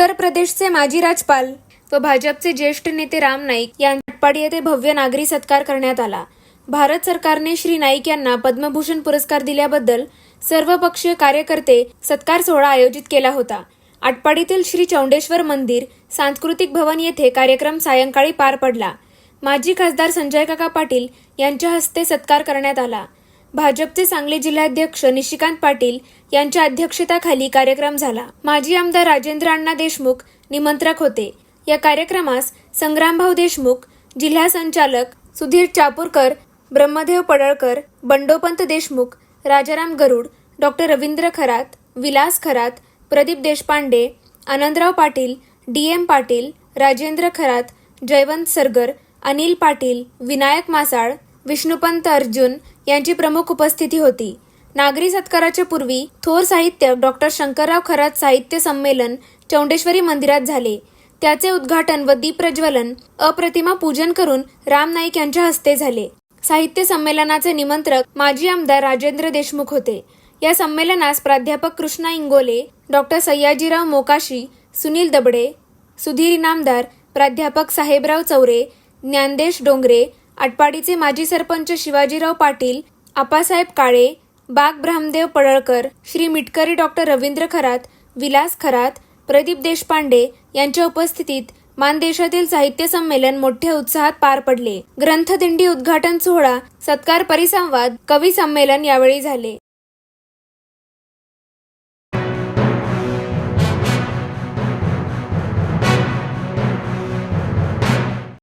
उत्तर प्रदेशचे माजी राज्यपाल व भाजपचे ज्येष्ठ नेते राम नाईक यांच्या येथे भव्य नागरी सत्कार करण्यात आला. भारत सरकारने श्री नाईक यांना पद्मभूषण पुरस्कार दिल्याबद्दल सर्वपक्षीय कार्यकर्ते सत्कार सोहळा आयोजित केला होता. आटपाडीतील श्री चौंडेश्वर मंदिर सांस्कृतिक भवन येथे कार्यक्रम सायंकाळी पार पडला. माजी खासदार संजय काका पाटील यांच्या हस्ते सत्कार करण्यात आला. भाजपचे सांगली जिल्हाध्यक्ष निशिकांत पाटील यांच्या अध्यक्षतेखाली कार्यक्रम झाला. माजी आमदार राजेंद्र अण्णा देशमुख निमंत्रक होते. या कार्यक्रमास संग्रामभाऊ देशमुख जिल्हा संचालक Sudhir Chapurkar Brahmadev Padalkar Bandopant Deshmukh Rajaram Garud doctor Ravindra Kharat Vilas Kharat Pradeep Deshpande Anandrao Patil D M Patil Rajendra Kharat Jaywant Sargar Anil Patil Vinayak Masal Vishnupant Arjun यांची प्रमुख उपस्थिती होती. नागरी सत्काराच्या पूर्वी थोर साहित्य डॉक्टर शंकरराव खरात साहित्य संमेलन चौंडेश्वरी मंदिरात झाले. त्याचे उद्घाटन व दीपप्रज्वलन अप्रतिमा पूजन करून राम नाईक यांच्या हस्ते झाले. साहित्य संमेलनाचे निमंत्रक माजी आमदार राजेंद्र देशमुख होते. या संमेलनास प्राध्यापक कृष्णा इंगोले डॉक्टर सय्याजीराव मोकाशी सुनील दबडे सुधीर इनामदार प्राध्यापक साहेबराव चौरे ज्ञानदेश डोंगरे आटपाडीचे माजी सरपंच शिवाजीराव पाटील आपासाहेब काळे बाग ब्रामदेव पडळकर श्री मिटकरी डॉक्टर रवींद्र खरात विलास खरात प्रदीप देशपांडे यांच्या उपस्थितीत मानदेशातील साहित्य संमेलन मोठ्या उत्साहात पार पडले. ग्रंथदिंडी उद्घाटन सोहळा सत्कार परिसंवाद कवी संमेलन यावेळी झाले.